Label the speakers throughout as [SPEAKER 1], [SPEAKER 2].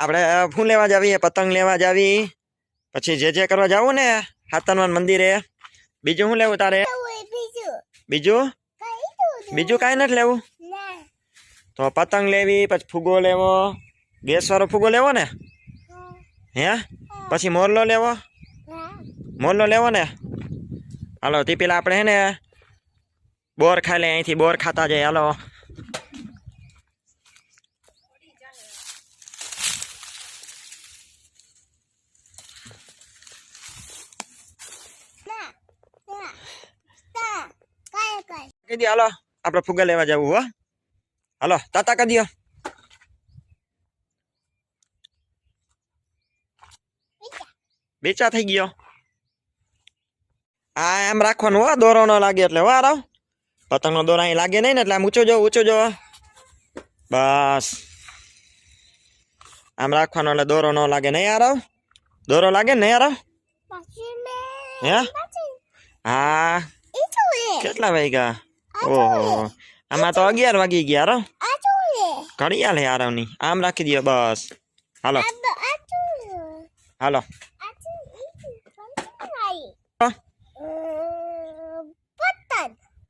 [SPEAKER 1] આપણે ફૂલ લેવા જાવી? પતંગ લેવા જાવી. પછી જે જે કરવા જાવું ને, હાથનવાન મંદિરે. બીજું શું લેવું તારે? બીજું? બીજું કાંઈ નથી લેવું. તો પતંગ લેવી, પછી ફૂગો લેવો. ગેસ વાળો ફૂગો લેવો ને? હે? પછી મોરલો લેવો? મોરલો લેવો ને? હાલો, તે પેલા આપણે હે ને, બોર ખાઈ લે, અહીંથી બોર ખાતા જઈએ હાલો. કીધી હાલો આપણે ફુગા લેવા જવું હો હાલો તાતા કરી દો બેચા થઈ ગયો આ એમ રાખવાનું હો દોરો ન લાગે એટલે હો આરાવ પતંગનો દોરો અહીં લાગે નહીં ને એટલે આમ ઊંચો જો ઊંચો જો બસ આમ રાખવાનો એટલે દોરો ન લાગે નહીં આરાવ દોરો લાગે ને નહીં આરાવ હે હા કેટલા વાગ્યા ઓહો. આમાં તો અગિયાર વાગી ગયા રો ઘડિયાળ હે આરવની આમ રાખી દો બસ. હાલો. હાલો.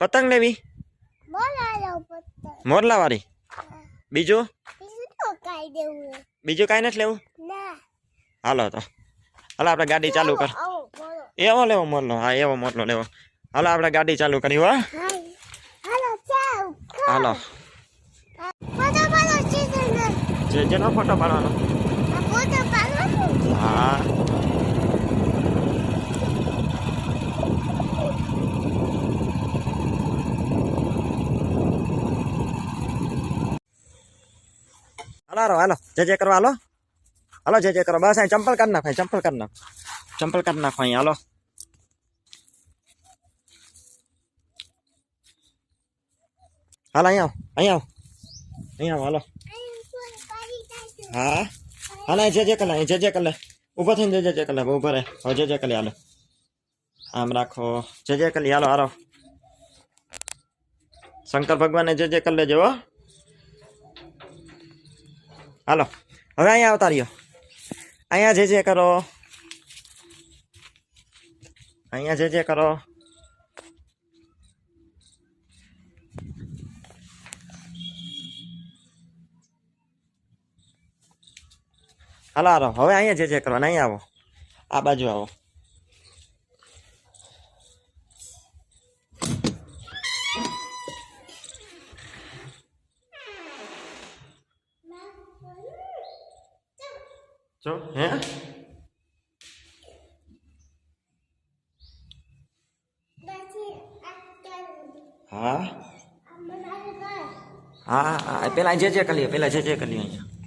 [SPEAKER 1] પતંગ લેવી? મોરલા વાળી બીજું? બીજું કાંઈ નથી લેવું? હાલો તો. હાલો આપણે ગાડી ચાલુ કર. એવો લેવો મોરલો. હા એવો મોરલો લેવો. હાલો આપણે ગાડી ચાલુ કરી હો. હાલો જે જેનો ફોટો પાડવાનો હા હાલો હાલો હાલો જે જે કરવા હાલો હાલો જે જે કરો બસ અહીં ચંપલ કાઢ નાખો અહીં ચંપલ કાઢ નાખો ચંપલ કાઢ નાખો અહીં હાલો હાલ અહીં આવ અહીં આવ અહીં આવ હાલો હા હાલ અહીં જે જે કલે અહીં જે જે કલે ઊભો થઈને જે જે કલે ઊભો રહે હવે જે જે કલે હાલો આમ રાખો જે જે કલી હાલો હાલો શંકર ભગવાને જે જે કર લેજો હો. હાલો હવે અહીંયા આવતા રહ્યો અહીંયા જે જે કરો અહીંયા જે જે કરો હાલો હાલો, હવે અહીંયા જે જે કરવાના, અહીંયા આવો. આ બાજુ આવો. જો, હે? હા? હા પેલા જે જે કરીએ પેલા જે જે કરીએ અહીંયા.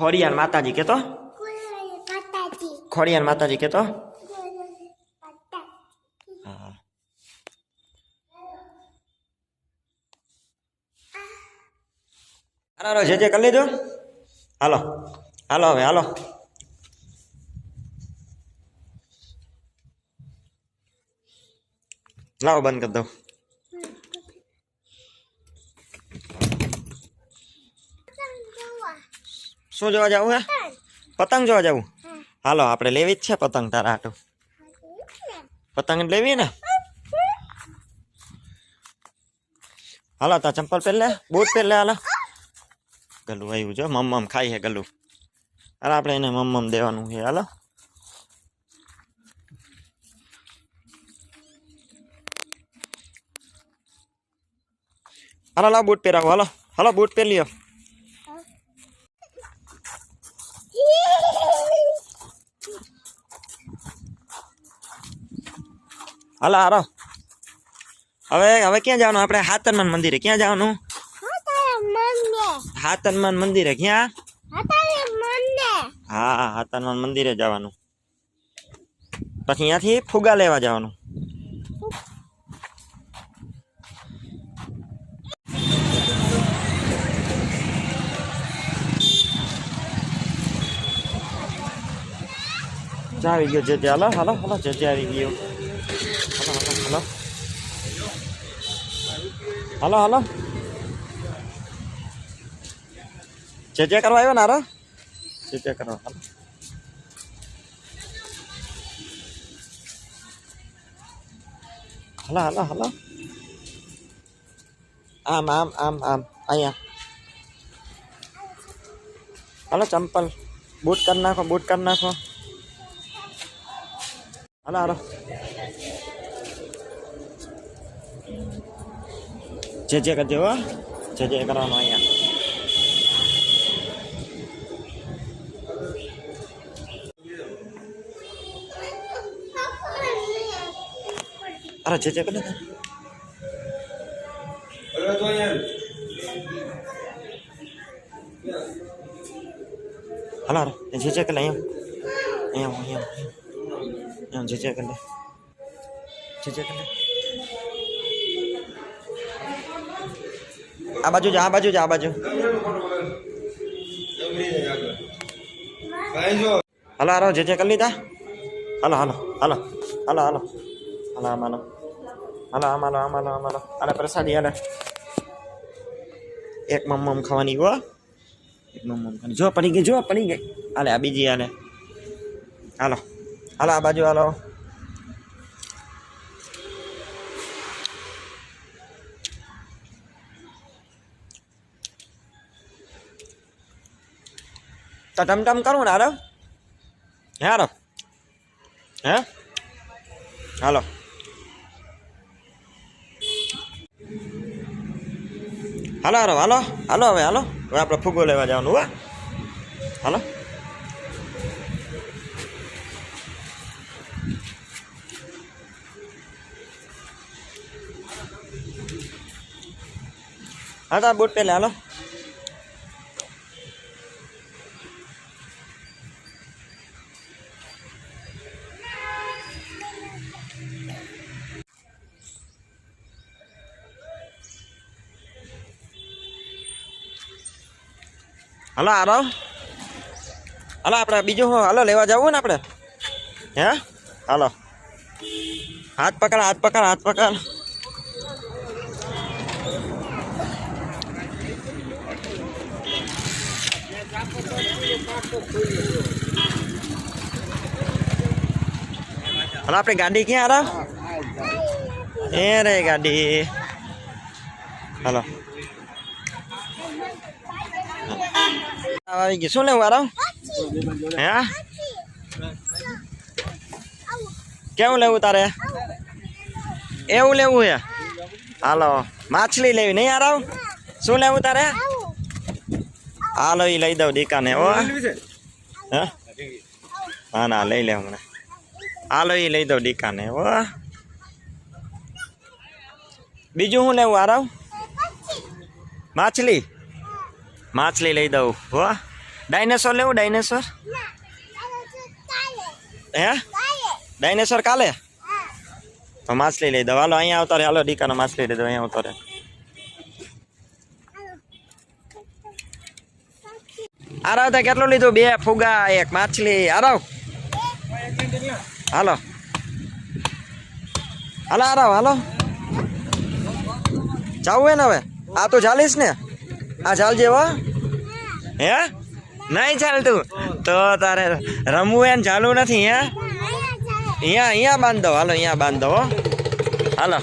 [SPEAKER 1] ખોડિયાર માતાજી કેતો ખોડિયાર માતાજી કેતો હાલો જે જે કરી લેજો હાલો હાલો હવે હાલો લાવો બંધ કરી દઉં શું જોવા જવું હે? પતંગ. જોવા જવું? હાલો આપણે લેવી જ છે પતંગ તારા હાટું પતંગ લેવી ને? હાલો તા ચંપલ પહેર લે બૂટ પહેર લે હાલો. ગલું આવ્યું જો મમ્મમ ખાઈ હે ગલું. હાલો આપણે એને મમ્મમ દેવાનું છે હાલો. હાલો લાવ બૂટ પહેરાવો હાલો. હાલો બૂટ પહેર લ્યો. હાલો હારો હવે હવે ક્યાં જવાનું? આપણે હાતનમાન મંદિરે ક્યાં જવાનું? હાતનમાન મંદિરે ક્યાં? હા હાતનમાન મંદિરે જવાનું. પછી અહીંયાથી ફુગા લેવા જવાનું. ચા આવી ગયો જે હાલો હાલો હાલો જે આવી ગયો. હાલો હાલો હાલો હાલો હાલો જે જે કરવા આવ્યો ને હારો જે જે કરવા હાલો હાલો હાલો હાલો આમ આમ આમ આમ અહીંયા હાલો ચંપલ બૂટ કરી નાખો બૂટ કરી નાખો હાલો હાલો જે જે કરજો હો જે જે કરવાનું અહીંયા અરે જે જે કરી હાલો હાલો જે જે કરી લે અહીંયા અહીંયા અહીંયા અહીંયા જે જે કરી લે જે જે કરી લે આ બાજુ જા, આ બાજુ જા, આ બાજુ. હલો, હાલો, જે જે કરી લીધા. હલો, હાલો હાલો હાલો હાલો. હાલો, આમ, હાલો. આમાનો આમ, હાલો આમ હાલો, આમ પ્રસાદી, હાલે. એક મમ ખાવાની, હો. એક મમ ખાવાની. જો, પડી ગઈ, જો, પડી ગઈ. હાલે, આ બીજી આને હાલો હાલો, આ બાજુ, હાલો. તો ટમટમ ટમ કરું ને, હાલો. હે હાલો. હે? હાલો. હાલો હાલો હાલો. હાલો હવે હાલો. હવે આપણે ફૂગો લેવા જવાનું, હો. હાલો. હા, તા બૂટ પહેલાં, હાલો. હાલો હાલો. હાલો આપણે બીજું શું? હાલો લેવા જવું ને આપણે? હે? હાલો. હાથ પકડ હાથ પકડ હાથ પકડ. હાલો આપણે ગાડી ક્યાં હારો? એ રે ગાડી. હાલો. આવી ગયું શું લેવું આરામ? હે? કેવું લેવું તારે? એવું લેવું હે? હાલો. માછલી લેવી નહીં આરામ? શું લેવું તારે? હાલો એ લઈ દઉં દીકાને હો. હે? હા ના લઈ લે હમણાં. હાલો એ લઈ દઉં દીકાને હો. બીજું શું લેવું આરામ? માછલી. માછલી લઈ દઉં. હો? ડાયનેસોર લેવું ડાયનેસોર હે? ડાયનેસોર કાલે? તો માછલી લઈ દઉં. હાલો, અહીંયા આવતો રે હાલો દીકાનો માછલી લઈ દઉં. અહીંયા આવતો રે આરાવ તે કેટલું લીધું? બે ફુગા, એક માછલી. આરાવ હાલો. હાલો આરાવ હાલો. જાવું હે ને હવે? આ તો ચાલીસ ને? આ ચાલજે હો. હે? નહીં ચાલતું તો. તારે રમવું એને ચાલુ નથી, હે? અહીંયા અહીંયા બાંધો હાલો, અહીંયા બાંધો હો. હાલો.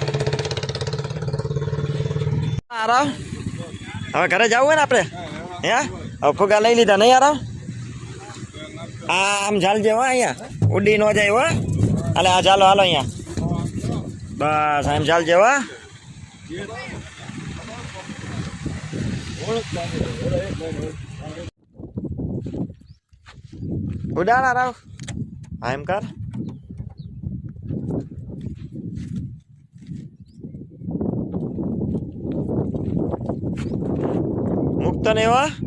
[SPEAKER 1] આરામ હવે ઘરે જવું હોય ને આપણે? હે? હવે ફુગા લઈ લીધા, નહીં આરામ આમ ચાલજે, હો, અહીંયા. ઉડી ન જાય, હો. અલે આ ચાલો, હાલો, અહીંયા. બસ, આમ ચાલજે, હો. ઉડાડા રાવ. હા એમ કર. મુક્ત ને એવા.